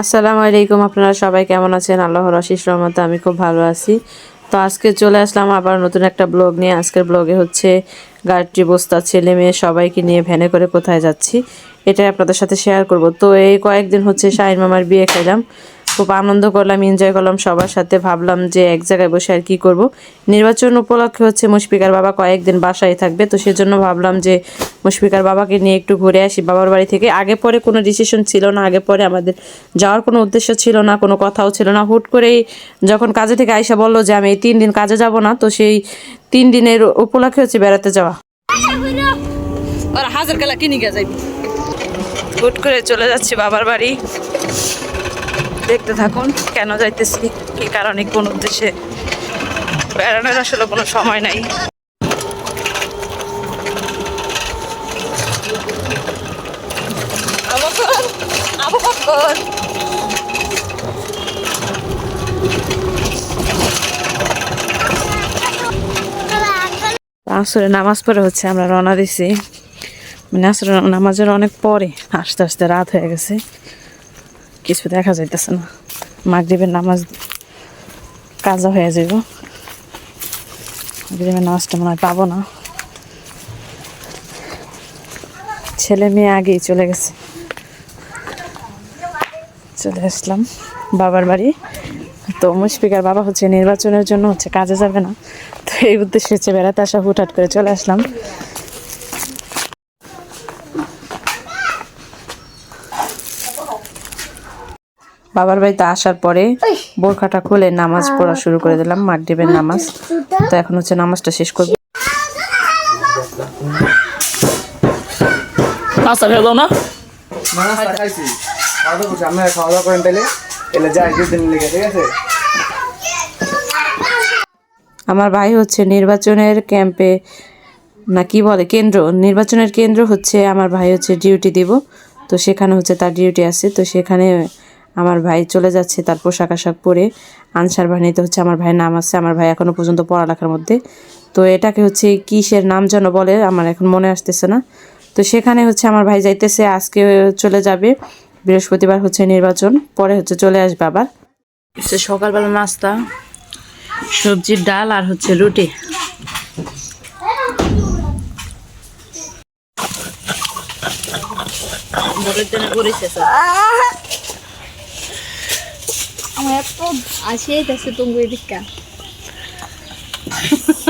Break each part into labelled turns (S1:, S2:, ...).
S1: আসসালামু আলাইকুম, আপনারা সবাই কেমন আছেন? আল্লাহর আশিস রহমতে আমি খুব ভালো আছি। তো আজকে চলে আসলাম আবার নতুন একটা ব্লগ নিয়ে। আজকের ব্লগে হচ্ছে গাড়ি বস্তা, ছেলে মেয়ে সবাইকে নিয়ে ভ্যানে করে কোথায় যাচ্ছি, এটাই আপনাদের সাথে শেয়ার করব। তো এই কয়েকদিন হচ্ছে শাহিন মামার বিয়ে খেলাম খুব আনন্দ করলাম এনজয় করলাম সবার সাথে। ভাবলাম যে এক জায়গায় বসে আর কি করব। নির্বাচন উপলক্ষে হচ্ছে মুশফিকার বাবা কয়েকদিন বাসায় থাকবে, তো সেজন্য ভাবলাম যে মুশফিকার বাবাকে নিয়ে একটু ঘুরে আসি। বাবার বাড়ি থেকে আগে পরে কোনো ডিসিশন ছিল না, আগে পরে আমাদের যাওয়ার কোনো উদ্দেশ্য ছিল না, কোনো কথাও ছিল না। হুট করেই যখন কাজে থেকে আয়সা বলল যে আমি এই তিন দিন কাজে যাব না, তো সেই তিন দিনের উপলক্ষে হচ্ছে বেড়াতে যাওয়া। ওরা হাজার কালা কিনে গিয়ে যাইব। হুট করে চলে যাচ্ছি বাবার বাড়ি। দেখতে থাকুন কেন যাইতেছি, কি কারণে, কোন উদ্দেশ্যে। বেড়ানোর আসলে কোনো সময় নাই। আসরে নামাজ পড়ে হচ্ছে, আমরা রওনা দিছি। মানে আসরে নামাজের অনেক পরে আস্তে আস্তে রাত হয়ে গেছে। কিছু দেখা যাইতেছে না। মাগরিবের নামাজ কাজা হয়ে যাব মাগরিবের নামাজটা মনে হয় পাবো না। ছেলে মেয়ে আগেই চলে গেছে। চলে আসলাম বাবার বাড়ি। তো মুশফিকার বাবা হচ্ছে নির্বাচনের জন্য হচ্ছে কাজে যাবে না। তো এই উদ্দেশ্যে হচ্ছে বেড়াতে আসা হুটহাট করে চলে আসলাম। বাবার বাড়িতে আসার পরে বোরখাটা খুলে নামাজ পড়া শুরু করে দিলাম মাগরিবের নামাজ। তো এখন হচ্ছে নামাজটা শেষ করব।
S2: খেয়ে না।
S3: খাওয়া দাওয়া করছি আপনারা খাওয়া দাওয়া করেন তাহলে যাই লেগে, ঠিক আছে?
S1: আমার ভাই হচ্ছে নির্বাচনের ক্যাম্পে, না কি বলে, কেন্দ্র, নির্বাচনের কেন্দ্র হচ্ছে আমার ভাই হচ্ছে ডিউটি দিব, তো সেখানে হচ্ছে তার ডিউটি আছে, তো সেখানে আমার ভাই চলে যাচ্ছে তার পোশাক আশাক পরে, আনসার বাহিনীতে হচ্ছে আমার ভাইয়ের নাম আছে, আমার ভাই এখনও পর্যন্ত পড়ালেখার মধ্যে, তো এটাকে হচ্ছে কিসের নাম যেন বলে, আমার এখন মনে আসতেছে না, তো সেখানে হচ্ছে আমার ভাই যাইতেছে, আজকে চলে যাবে বৃহস্পতিবার হচ্ছে নির্বাচন পরে হচ্ছে চলে আসবে আবার। হচ্ছে সকালবেলা নাস্তা সবজির ডাল আর হচ্ছে রুটি।
S4: আমার এত আসিয়েছে তুমি এদিকটা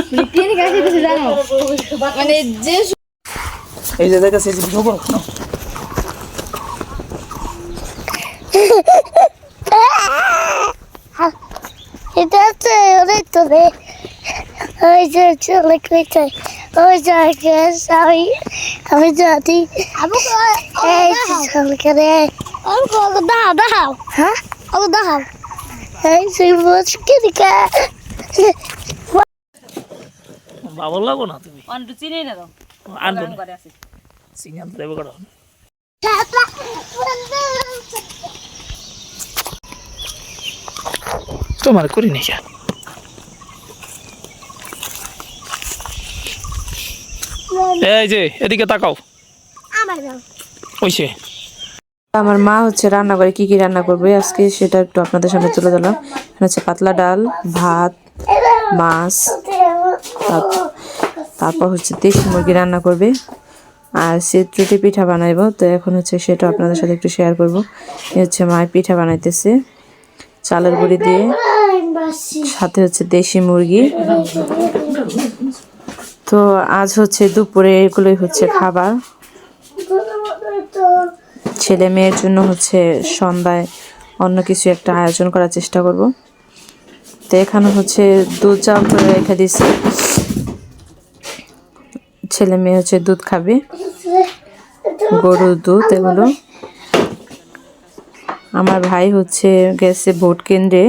S4: মানে মানে যে
S2: এই যে দেখেছি এই যে ভিডিও করো না
S5: এটা হচ্ছে তোলে ওই যে চলে কেটে ওই জায়গায় আমি আমি জানি এই যে চলে করে আমাকে দাও দাও হ্যাঁ আমাকে দাও এই যে মুশকিল কা
S2: বাবর লাগো না তুমি?
S1: চিনি না
S2: আনব না। চিনি আনতে দেবো করো। তোমার করি নি এই যে এদিকে তাকাও।
S5: আমার
S2: ওইসে।
S1: আমার মা হচ্ছে রান্না করে কি কি রান্না করবে? আজকে সেটা একটু আপনাদের সামনে তুলে দিলাম এখানে হচ্ছে পাতলা ডাল ভাত মাছ তারপর- তারপর হচ্ছে দেশি মুরগি রান্না করবে। আর সে ত্রুটি পিঠা বানাইবো তো এখন হচ্ছে সেটা আপনাদের সাথে একটু শেয়ার করব। এ হচ্ছে মায়ের পিঠা বানাইতেছে চালের গুঁড়ি দিয়ে। সাথে হচ্ছে দেশি মুরগি। তো আজ হচ্ছে দুপুরে এগুলোই হচ্ছে খাবার। ছেলে মেয়ের জন্য হচ্ছে সন্ধ্যায় অন্য কিছু একটা আয়োজন করার চেষ্টা করব। তো এখানে হচ্ছে দুধ চাল করে রেখে দিছি ছেলে মেয়ে হচ্ছে দুধ খাবে। গরুর দুধ এগুলো। আমার ভাই হচ্ছে গেছে ভোট কেন্দ্রে।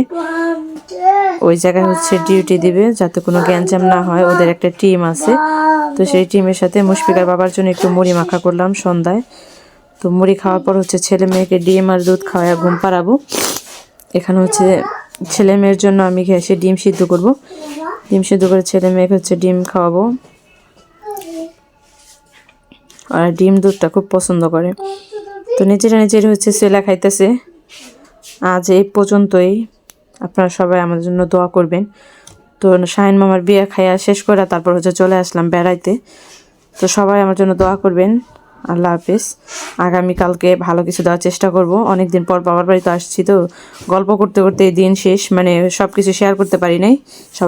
S1: ওই জায়গায় হচ্ছে ডিউটি দিবে যাতে কোনো গ্যাঞ্জাম না হয়, ওদের একটা টিম আছে। তো সেই টিমের সাথে মুশফিকার বাবার জন্য একটু মুড়ি মাখা করলাম সন্ধ্যায়। তো মুড়ি খাওয়ার পর হচ্ছে ছেলে মেয়েকে ডিম আর দুধ খাওয়ায় ঘুম পাড়াবো। এখানে হচ্ছে ছেলে মেয়ের জন্য আমি ঘেসে ডিম সিদ্ধ করব। ডিম সিদ্ধ করে ছেলে মেয়েকে হচ্ছে ডিম খাওয়াবো। আর ডিম দুধটা খুব পছন্দ করে। তো নিজেরা নিজের হচ্ছে সেলা খাইতেছে। আজ এই পর্যন্তই। আপনারা সবাই আমাদের জন্য দোয়া করবেন। তো শাহিন মামার বিয়ে খাইয়া শেষ করে তারপর হচ্ছে চলে আসলাম বেড়াইতে। তো সবাই আমার জন্য দোয়া করবেন। আল্লাহ হাফিজ। আগামীকালকে ভালো কিছু দেওয়ার চেষ্টা করব। অনেক দিন পর বাবার বাড়িতে আসছি তো গল্প করতে করতে এই দিন শেষ। মানে সব কিছু শেয়ার করতে পারি নাই। সবাই